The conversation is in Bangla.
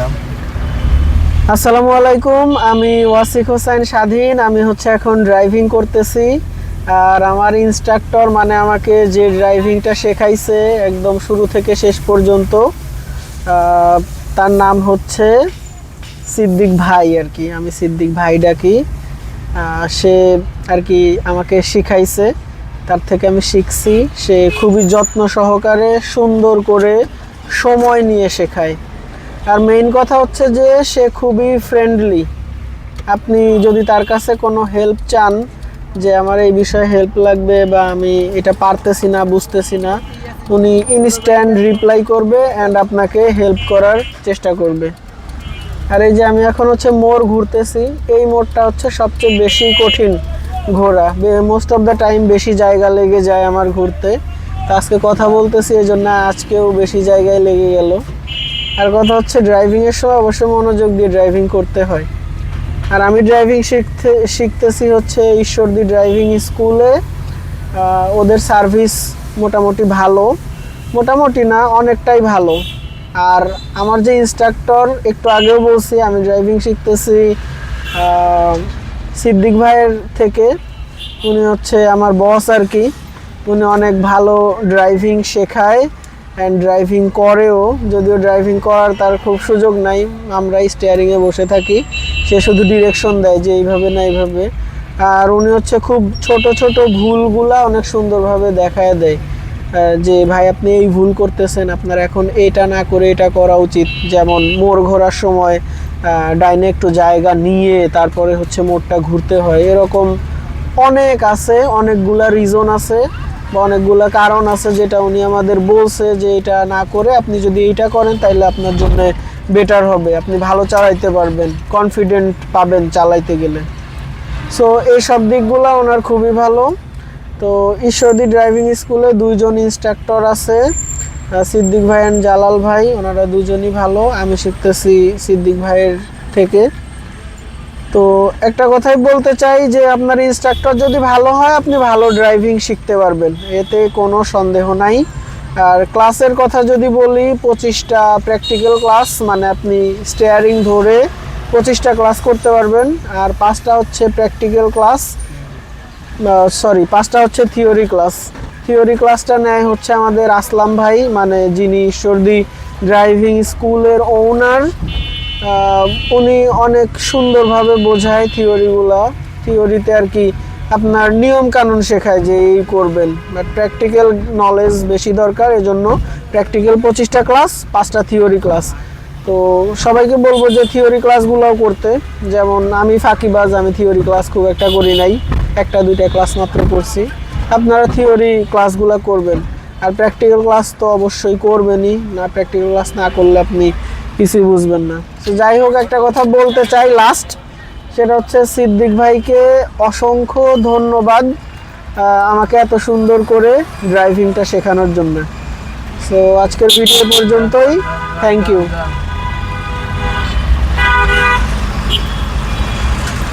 নাম? আসসালামু আলাইকুম, আমি ওয়াসিক হোসেন স্বাধীন, আমি হচ্ছে এখন ড্রাইভিং করতেছি। আর আমার ইনস্ট্রাক্টর মানে আমাকে যে ড্রাইভিংটা শেখাইছে একদম শুরু থেকে শেষ পর্যন্ত তার নাম হচ্ছে সিদ্দিক ভাই আর কি, আমি সিদ্দিক ভাই ডাকি। সে আর কি আমাকে শিখাইছে, তার থেকে আমি শিখছি। সে খুবই যত্ন সহকারে সুন্দর করে সময় নিয়ে শেখায়। আর মেইন কথা হচ্ছে যে সে খুবই ফ্রেন্ডলি আপনি যদি তার কাছে কোনো হেল্প চান যে আমার এই বিষয়ে হেল্প লাগবে বা আমি এটা পারতেছি না, বুঝতেছি না, উনি ইনস্ট্যান্ট রিপ্লাই করবে অ্যান্ড আপনাকে হেল্প করার চেষ্টা করবে। আর এই যে আমি এখন হচ্ছে মোড় ঘুরতেছি, এই মোড়টা হচ্ছে সবচেয়ে বেশি কঠিন ঘোরা। মোস্ট অফ দ্য টাইম বেশি জায়গা লেগে যায় আমার ঘুরতে। তো আজকে কথা বলতেছি এই জন্য আজকেও বেশি জায়গায় লেগে গেল। আর কথা হচ্ছে ড্রাইভিংয়ের সময় অবশ্যই মনোযোগ দিয়ে ড্রাইভিং করতে হয়। আর আমি ড্রাইভিং শিখতে, শিখতেছি হচ্ছে ঈশ্বরদী ড্রাইভিং স্কুলে ওদের সার্ভিস মোটামুটি ভালো। মোটামুটি না, অনেকটাই ভালো। আর আমার যে ইনস্ট্রাক্টর একটু আগেও বলছি, আমি ড্রাইভিং শিখতেছি সিদ্দিক ভাইয়ের থেকে। উনি হচ্ছে আমার বস আর কি। উনি অনেক ভালো ড্রাইভিং শেখায়। অ্যান্ড ড্রাইভিং করেও, যদিও ড্রাইভিং করার তার খুব সুযোগ নাই, আমরা স্টিয়ারিংয়ে বসে থাকি। সে শুধু ডিরেকশন দেয় যে এইভাবে না এইভাবে। আর উনি হচ্ছে খুব ছোট ছোট ভুলগুলা অনেক সুন্দরভাবে দেখায় দেয়। যে ভাই আপনি এই ভুল করতেছেন, আপনার এখন এটা না করে এটা করা উচিত। যেমন মোড় ঘোরার সময় ডাইনে একটু জায়গা নিয়ে তারপরে হচ্ছে মোড়টা ঘুরতে হয়। এরকম অনেক আছে, অনেকগুলা রিজন আছে। অনেকগুলা কারণ আছে যেটা উনি আমাদের বলছে যে এটা না করে আপনি যদি এইটা করেন তাহলে আপনার জন্য বেটার হবে। আপনি ভালো চালাইতে পারবেন কনফিডেন্ট পাবেন চালাইতে গেলে। সো এই সব দিকগুলো ওনার খুবই ভালো। তো ঈশ্বরদী ড্রাইভিং স্কুলে দুইজন ইনস্ট্রাক্টর আছে সিদ্দিক ভাই অ্যান্ড জালাল ভাই। ওনারা দুজনই ভালো। আমি শিখতেছি সিদ্দিক ভাইয়ের থেকে। তো একটা কথাই বলতে চাই যে আপনার ইনস্ট্রাক্টর যদি ভালো হয়, আপনি ভালো ড্রাইভিং শিখতে পারবেন। এতে কোনো সন্দেহ নাই। আর ক্লাসের কথা যদি বলি, পঁচিশটা প্র্যাকটিক্যাল ক্লাস মানে আপনি স্টেয়ারিং ধরে পঁচিশটা ক্লাস করতে পারবেন। আর পাঁচটা হচ্ছে প্র্যাকটিক্যাল ক্লাস সরি পাঁচটা হচ্ছে থিওরি ক্লাস থিওরি ক্লাসটা নেয় হচ্ছে আমাদের আসলাম ভাই মানে যিনি সর্দি ড্রাইভিং স্কুলের ওনার উনি অনেক সুন্দরভাবে বোঝায় থিওরিগুলা। থিওরিতে আর কি আপনার নিয়ম কানুন শেখায় যে এই করবেন। বাট প্র্যাকটিক্যাল নলেজ বেশি দরকার, এজন্য প্র্যাকটিক্যাল পঁচিশটা ক্লাস পাঁচটা থিওরি ক্লাস তো সবাইকে বলব যে থিওরি ক্লাসগুলোও করতে। যেমন আমি ফাঁকিবাজ, আমি থিওরি ক্লাস খুব একটা করি নাই। একটা, দুইটা ক্লাস মাত্র করছি। আপনারা থিওরি ক্লাসগুলো করবেন। আর প্র্যাকটিক্যাল ক্লাস তো অবশ্যই করবেনই। না প্র্যাকটিক্যাল ক্লাস না করলে আপনি কিছুই বুঝবেন না। তো যাই হোক, একটা কথা বলতে চাই লাস্ট সেটা হচ্ছে সিদ্দিক ভাইকে অসংখ্য ধন্যবাদ আমাকে এত সুন্দর করে ড্রাইভিংটা শেখানোর জন্য। সো আজকের ভিডিও পর্যন্তই। Thank you